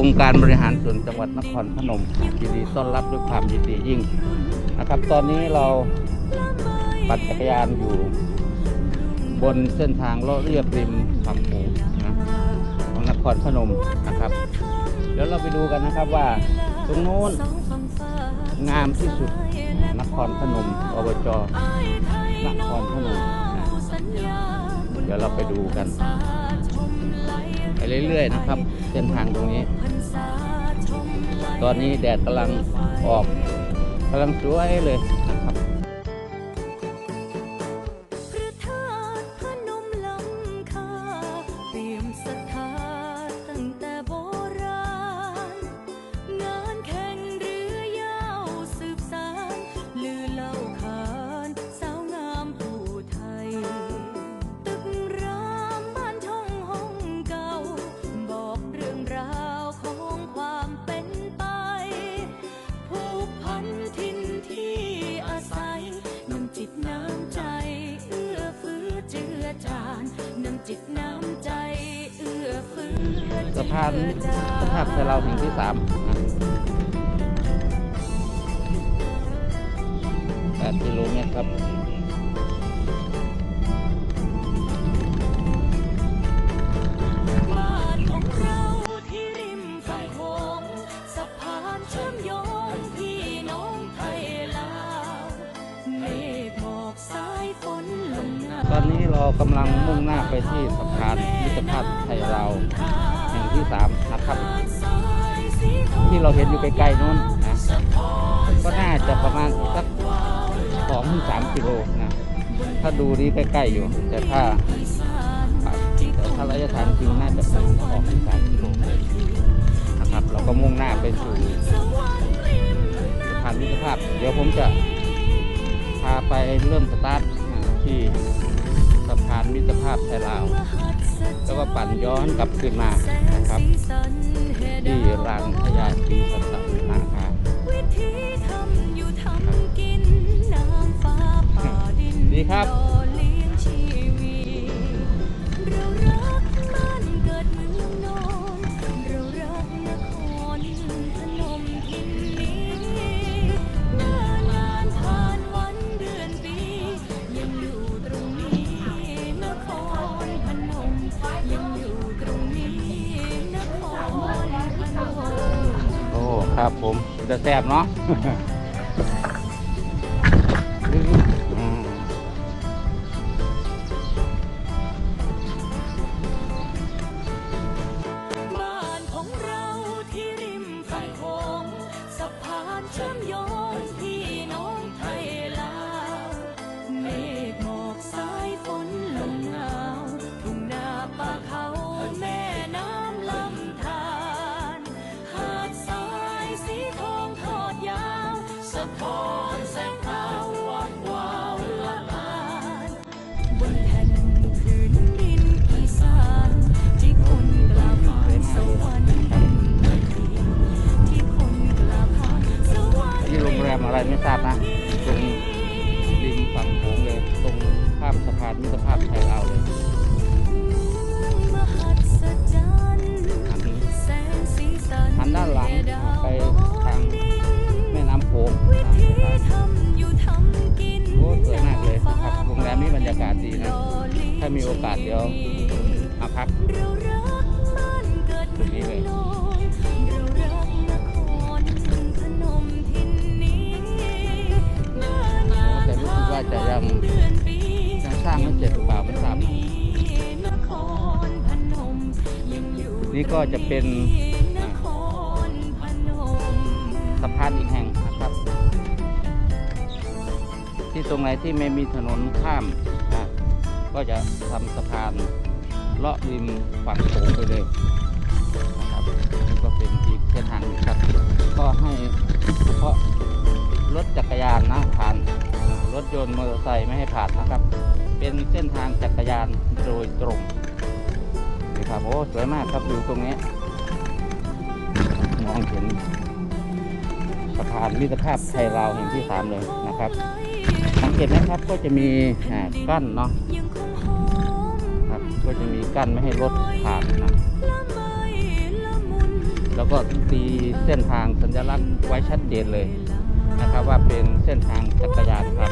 องค์การบริหารส่วนจังหวัดนครพนมยินดีต้อนรับด้วยความยินดียิ่งนะครับ ตอนนี้เราปั่นจักรยานอยู่ บนเส้นทางเลาะเรียบริมฝั่งโขงนะของนครพนมนะครับ เดี๋ยวเราไปดูกันนะครับว่าตรงโน้นงามที่สุดนครพนมอบจนครพนมนะเดี๋ยวเราไปดูกัน เรื่อยๆนะครับ เส้นทางตรงนี้ ตอนนี้แดดกำลังออกกำลังสวยเลย จิตน้ำใจเอื้อเฟื้อสะพานสภาพไทยเราแห่งที่สามนะแปดกิโลเมตรครับ อนนี้เรากำลังมุ่งหน้าไปที่สะพานมิตรภาพไทยเราแห่งที่สามนะครับ ที่เราเห็นอยู่ไกลๆนู้นนะก็น่าจะประมาณสักสองถึงสามกิโลนะถ้าดูนี้ใกล้ๆอยู่ แต่ถ้าแต่ถ้าระยะทางจริงน่าจะประมาณสองถึงสามกิโลนะครับ เราก็มุ่งหน้าไปสู่สะพานมิตรภาพ เดี๋ยวผมจะพาไปเริ่มสตาร์ทที่ะพานมิตรภาพไทยลาว แล้วก็ปั่นย้อนกลับคืนมานะครับที่รางพญาศรีสัตนาคาวิธีทำอยู่ทำกินน้ำฟ้าป่าดินดีครับ แซ่บเนาะ สะท้อนแสงขาววาววาวละลานบนแผ่นพื้นดินอีสานที่คนกล่าวขานสวรรค์ที่คนกล่าวขานสวรรค์ที่โรงแรมอะไรไม่ทราบนะตรงริมฝั่งโขงเลย ตรงข้ามสะพานมิตรภาพไทยลาวเลย ก็จะเป็นสะพานอีกแห่งนะครับ ที่ตรงไหนที่ไม่มีถนนข้ามก็จะทำสะพานเลาะริมฝั่งโขงไปเลยนะครับนี่ก็เป็นอีกเส้นทางนึงครับ ก็ให้เฉพาะรถจักรยานนะผ่านรถยนต์มอเตอร์ไซค์ไม่ให้ผ่านนะครับ เป็นเส้นทางจักรยานโดยตรง นี่ครับโอ้สวยมากครับอยู่ตรงนี้มองเห็นสะพานมิตรภาพไทยลาวแห่งที่สามเลยนะครับสังเกตไหมครับก็จะมีกั้นเนาะครับก็จะมีกั้นไม่ให้รถผ่านนะแล้วก็ตีเส้นทางสัญลักษณ์ไว้ชัดเจนเลยนะครับ ว่าเป็นเส้นทางจักรยานครับ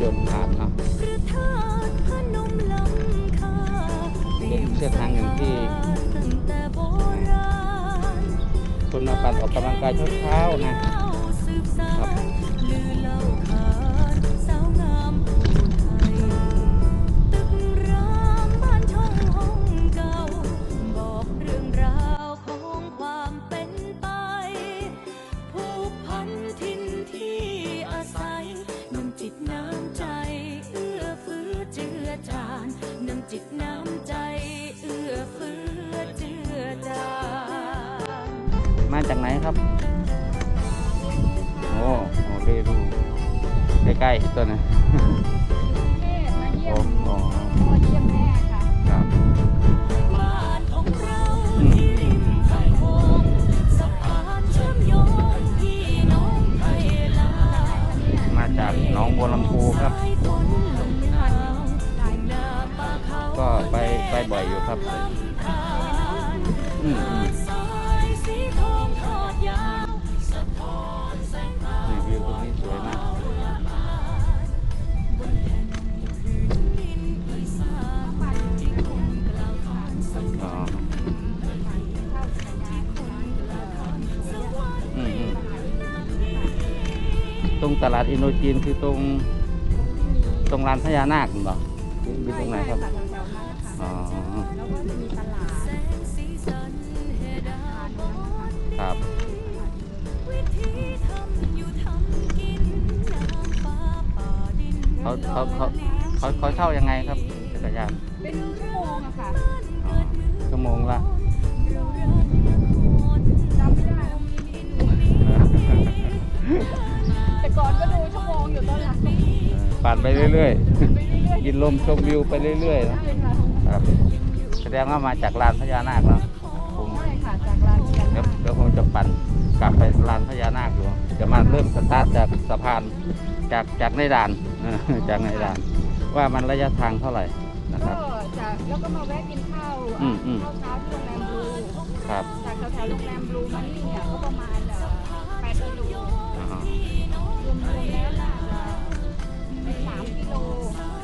ยนต์ผ่านเนาะพระธาตุพนมลำคาเป็นเส้นทางหนึ่งที่ตั้งแต่โบราณคนมาปั่นออกกำลังกายเช้าๆนะ ครับ โอ้โหไปดูใกล้ๆตัวนะเทศมาเยี่ยโอ้มโหมาเยี่ยมแม่ค่ะครับบ้านของเราที่ริมฝั่งโขงสะพานเชื่อมโยงพี่น้องไทยลาวมาจากหน้องบัวลำพูครับสายฝนลมหนาวหน้าป่าเขาก็ไปไปบ่อยอยู่ครับอืม ตรงตลาดอินโดจีนคือตรงตรงลานพญานาคเหรอมีตรงไหนครับใช่ค่ะแถวๆนั้นนะคะอ๋อ แล้วก็จะมีตลาดแสงสีสันเฮดาบอนครับวิธีทำอยู่ทำกินน้ำฟ้าป่าดินเขาเขาเขาเขาเขาเช่ายังไงครับจักรยานเป็นชั่วโมงอะค่ะอ๋อชั่วโมงละจำไม่ได้ แล้วแต่ก่อนก็ดูชั่วโมงอยู่ตอนหลังก็ปั่นไปเรื่อยไปเรื่อยๆ กินลมชมวิวไปเรื่อยๆๆนะใช่ค่ะครับแสดงว่ามาจากลานพญานาคแล้วผมใช่ค่ะจากร้านเรียนเดี๋ยวเดี๋ยวผมจะปั่นกลับไปลานพญานาคอยู่จะมาเริ่มสตาร์ทจากสะพานจากจากในด่านเออจากในด่าน ว่ามันระยะทางเท่าไหร่นะครับก็จะแล้วก็มาแวะกินข้าวอืมอืม ข้าวเช้าที่โรงแรมบลูครับ จากแถวๆโรงแรมบลูมานี่เนี่ยก็ประมาณ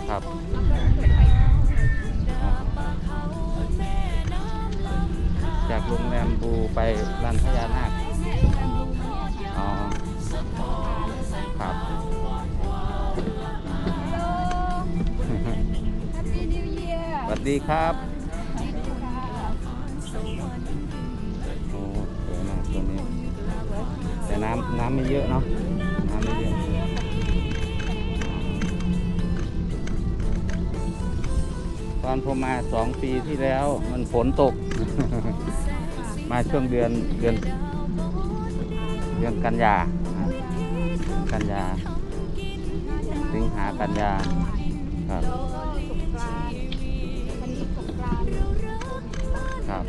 ครับแล้วก็เกิดไปอ๋อจากโรงแรมบูไปลานพญานาคโรงแรมบลูมาเนี่ยค่ะอ๋อครับฮัลโหล Happy New Year สวัสดีครับค่ะโอ้สวยมากตัวนี้แต่น้ำน้ำไม่เยอะเนาะน้ำไม่เยอะ อนผมมาสองปีที่แล้วมันฝนตก มาช่วงเดือนเดือน เดือนกันยากันยาสิงหากันยาครับครับ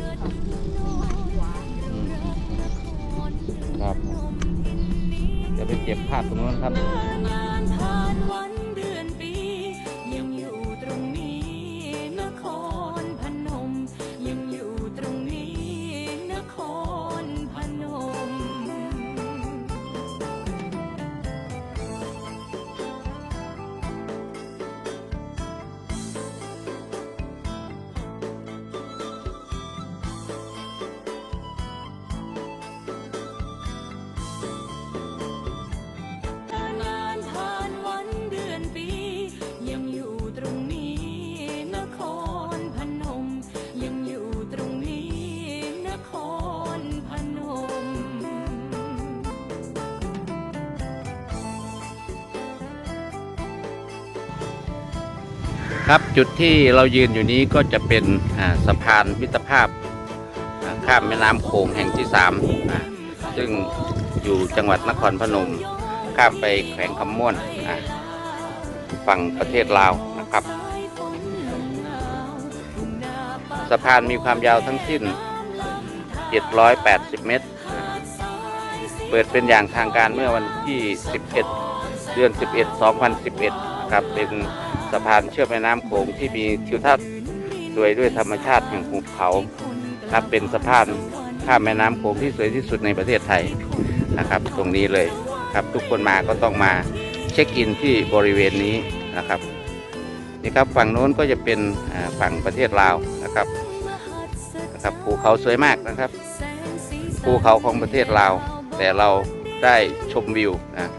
ครับจะไปเก็บภาพตรงนู้นครับ ครับจุดที่เรายืนอยู่นี้ก็จะเป็นสะพานมิตรภาพข้ามแม่น้ำโขงแห่งที่สามซึ่งอยู่จังหวัดนครพนม ข้ามไปแขวงคำม่วนฝั่งประเทศลาวนะครับ สะพานมีความยาวทั้งสิ้น 780 เมตร เปิดเป็นอย่างทางการเมื่อวันที่ 11 เดือน 11 2011นะครับเป็น สะพานเชื่อมแม่น้ำโขงที่มีทิวทัศน์สวยด้วยธรรมชาติแห่งภูเขาครับเป็นสะพานข้ามแม่น้ำโขงที่สวยที่สุดในประเทศไทยนะครับ ตรงนี้เลยครับทุกคนมาก็ต้องมาเช็คอินที่บริเวณนี้นะครับนี่ครับฝั่งโน้นก็จะเป็นฝั่งประเทศลาวนะครับนะครับภูเขาสวยมากนะครับภูเขาของประเทศลาวแต่เราได้ชมวิวนะ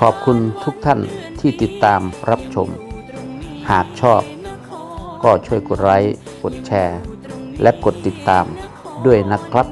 ขอบคุณทุกท่านที่ติดตามรับชม หากชอบ ก็ช่วยกดไลค์กดแชร์ และกดติดตามด้วยนะครับ